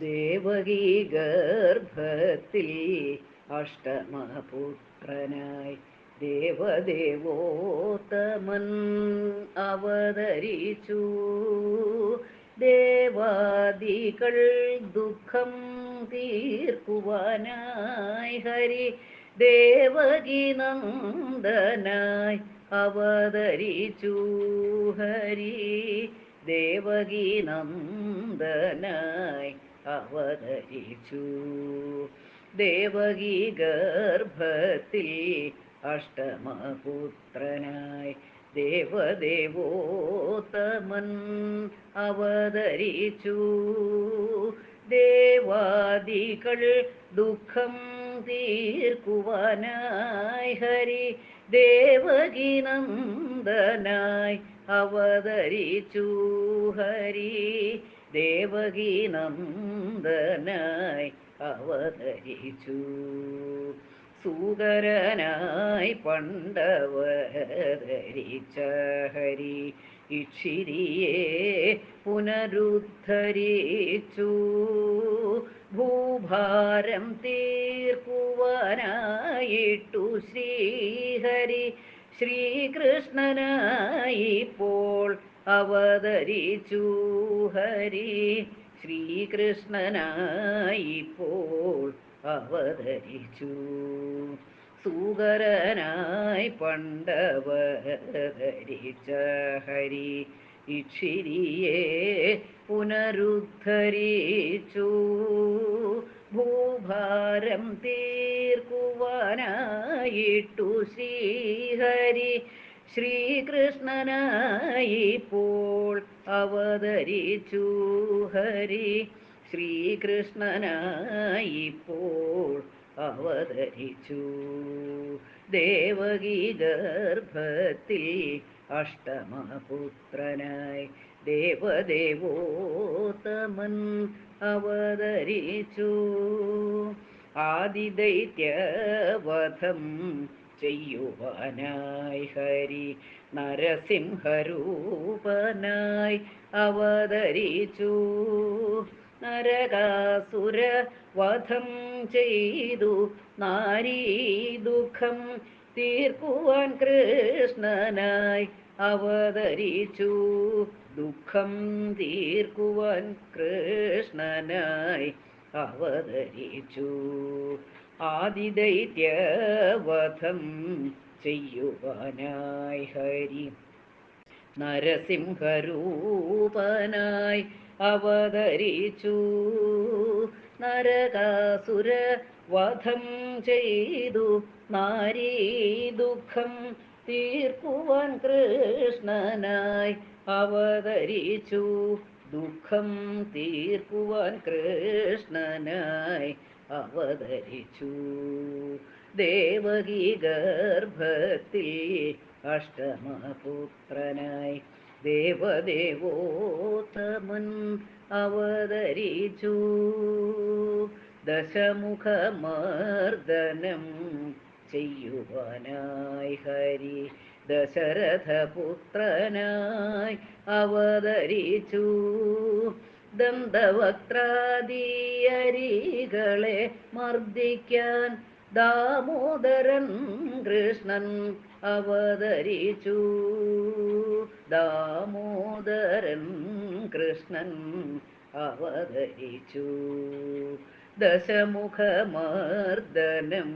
ദേവകീ ഗർഭത്തിൽ അഷ്ടമപുത്രനായി ദേവദേവോത്തമൻ അവതരിച്ചു. ദേവാദികൾ ദുഃഖം തീർക്കുവാനായി ഹരി ദേവകി നന്ദനായി അവതരിച്ചു. ഹരി ദേവകി നന്ദനായി അവതരിച്ചു. ദേവകി ഗർഭത്തിൽ അഷ്ടമപുത്രനായി ദേവദേവോത്തമൻ അവതരിച്ചു. ദേവാദികൾ ദുഃഖം തീർക്കുവാനായി ഹരി ദേവകി നന്ദനായി അവതരിച്ചു ഹരി ദേവകി നന്ദനായി അവതരിച്ചു. സൂകരനായി പണ്ടവതരിച്ച ഹരി ഇക്ഷിരിയെ പുനരുദ്ധരിച്ചു. ഭൂഭാരം തീർക്കുവാനായിട്ടു ശ്രീഹരി ശ്രീകൃഷ്ണനായി ഇപ്പോൾ അവതരിച്ചു. ഹരി ശ്രീകൃഷ്ണനായി ഇപ്പോൾ അവതരിച്ചു. സൂകരനായി പണ്ടവതരിച്ച ഹരി ഇക്ഷിരിയെ പുനരുദ്ധരിച്ചു. ഭൂഭാരം തീർക്കുവാനായിട്ടു ശ്രീഹരി ശ്രീകൃഷ്ണനായി ഇപ്പോൾ അവതരിച്ചു ഹരി. ശ്രീകൃഷ്ണനായി ഇപ്പോൾ അവതരിച്ചു. ദേവകി ഗർഭത്തിൽ അഷ്ടമപുത്രനായി ദേവദേവോത്തമൻ അവതരിച്ചു. ആദിദൈത്യവധം ചെയ്യുവാനായി ഹരി നരസിംഹരൂപനായി അവതരിച്ചു. നരകാസുര വധം ചെയ്തു നാരീ ദുഃഖം തീർക്കുവാൻ കൃഷ്ണനായി അവതരിച്ചു. ദുഃഖം തീർക്കുവാൻ കൃഷ്ണനായി അവതരിച്ചു. ആദിദൈത്യവധം ചെയ്യുവാനായി ഹരി നരസിംഹരൂപനായി അവതരിച്ചു. നരകാസുര വധം ചെയ്തു നാരീ ദുഃഖം തീർക്കുവാൻ കൃഷ്ണനായി അവതരിച്ചു. ദുഃഖം തീർക്കുവാൻ കൃഷ്ണനായി അവതരിച്ചു. ദേവകി ഗർഭത്തിൽ അഷ്ടമപുത്രനായി ദേവദേവോത്തമൻ അവതരിച്ചു. ദശമുഖമർദ്ദനം ചെയ്യുവാനായി ഹരി ദശരഥപുത്രനായി അവതരിച്ചു. ദന്തവക്രാദീയരികളെ മർദ്ദിക്കാൻ ദാമോദരൻ കൃഷ്ണൻ അവതരിച്ചു. ദാമോദരൻ കൃഷ്ണൻ അവതരിച്ചു. ദശമുഖമർദ്ദനം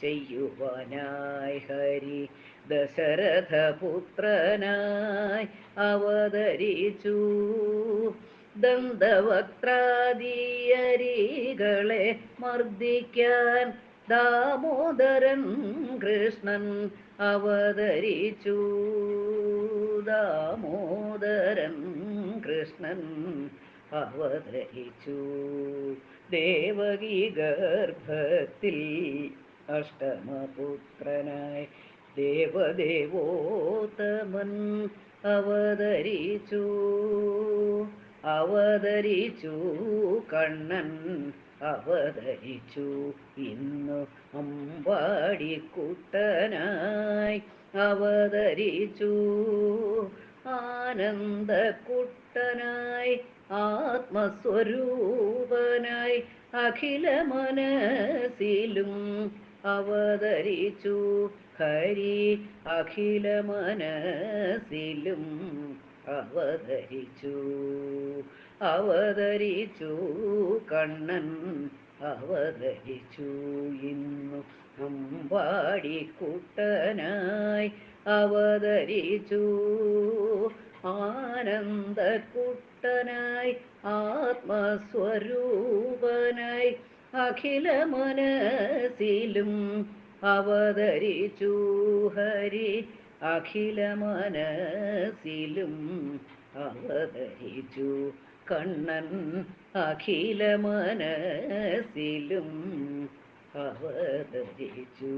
ചെയ്യുവാനായി ഹരി ദശരഥപുത്രനായി അവതരിച്ചു. ദന്തവക്ത്രാദീയരികളെ മർദ്ദിക്കാൻ ദാമോദരൻ കൃഷ്ണൻ അവതരിച്ചു. ദാമോദരൻ കൃഷ്ണൻ അവതരിച്ചു ദേവകി ഗർഭത്തിൽ അഷ്ടമപുത്രനായി ദേവദേവോത്തമൻ അവതരിച്ചു. അവതരിച്ചു കണ്ണൻ അവതരിച്ചു. ഇന്നു അമ്പാടിക്കുട്ടനായി അവതരിച്ചു. ആനന്ദക്കുട്ടനായി ആത്മസ്വരൂപനായി സ്വരൂപനായി അഖില മനസ്സിലും അവതരിച്ചു. ഹരി അഖില മനസ്സിലും അവതരിച്ചു. അവതരിച്ചു കണ്ണൻ അവതരിച്ചു. ഇന്നു അമ്പാടിക്കുട്ടനായി അവതരിച്ചു. ആനന്ദക്കുട്ടനായി ആത്മസ്വരൂപനായി അഖില മനസ്സിലും അവതരിച്ചു ഹരി. അഖില മനസ്സിലും അവതരിച്ചു കണ്ണൻ അഖില മനസ്സിലും അവതരിച്ചു.